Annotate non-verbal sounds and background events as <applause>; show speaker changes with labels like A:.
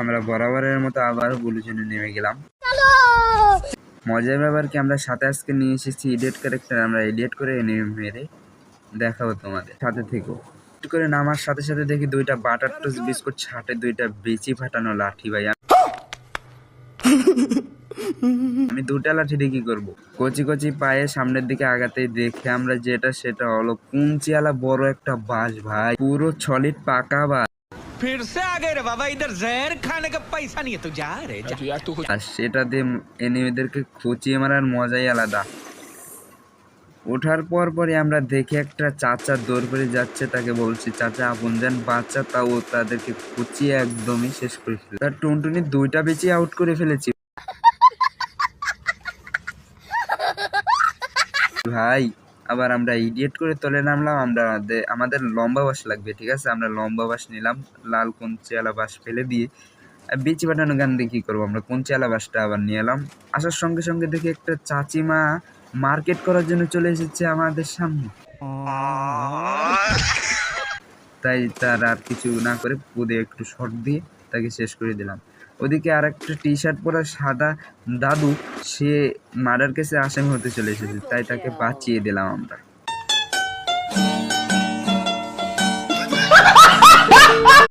A: আমরা বরাবরের মতো আবারও বুলুজনে নেমে গেলাম। মজার ব্যাপার কি আমরা সাথে আজকে নিয়ে এসেছি ইডিয়েট ক্যারেক্টার আমরা ইডিয়েট করে এনে মেরে দেখাবো তোমাদের। সাথে থেকো। করে নামার সাথে সাথে দেখি দুইটা বাটার টোস্ট বিস্কুট ছাটে দুইটা বেচি ফাটানো লাঠি ভাই। আমি দুটা লাঠি দিয়ে কি করব? কচি কচি পায়ে সামনের দিকে আগাতেই দেখে আমরা যেটা সেটা হলো কুঞ্চিয়ালা বড় একটা বাস ভাই। পুরো ছলিট পাকা বাস
B: फिर से आ गए रे बाबा इधर जहर खाने का पैसा नहीं है तू जा रे जा
A: আর সেটা দিয়ে এনিমিদেরকে খুঁচিয়ে মারার মজাই আলাদা ওঠার পর পরে আমরা দেখে একটা চাচা দৌড় করে যাচ্ছে তাকে বলছি চাচা আপন যান বাচ্চা তাও তাদেরকে খুঁচিয়ে একদমই শেষ করে ফেলে তার টুনটুনি দুইটা বেঁচে আউট করে ফেলেছি <laughs> ভাই আবার আমরা ইডিয়েট করে তোলে নামলাম, আমরা আমাদের- লম্বা বাস লাগবে, ঠিক আছে? আমরা লম্বা বাস নিলাম, লাল কুঞ্চিয়ালা বাস ফেলে দিয়ে বিচি পাঠানো গান দিয়ে কী করব? আমরা কুঞ্চিয়ালা বাসটা আবার নিয়ে এলাম। আসার সঙ্গে সঙ্গে দেখি একটা চাচিমা মার্কেট করার জন্য চলে এসেছে আমাদের সামনে। তাই তার আর কিছু না করে পুদে একটু শর্ট দিয়ে তাকে শেষ করে দিলাম। ওদিকে আর একটা টি শার্ট পরা সাদা দাদু, সে মার্ডার কেসে আসামি হতে চলে এসেছে, তাই তাকে বাঁচিয়ে দিলাম আমরা।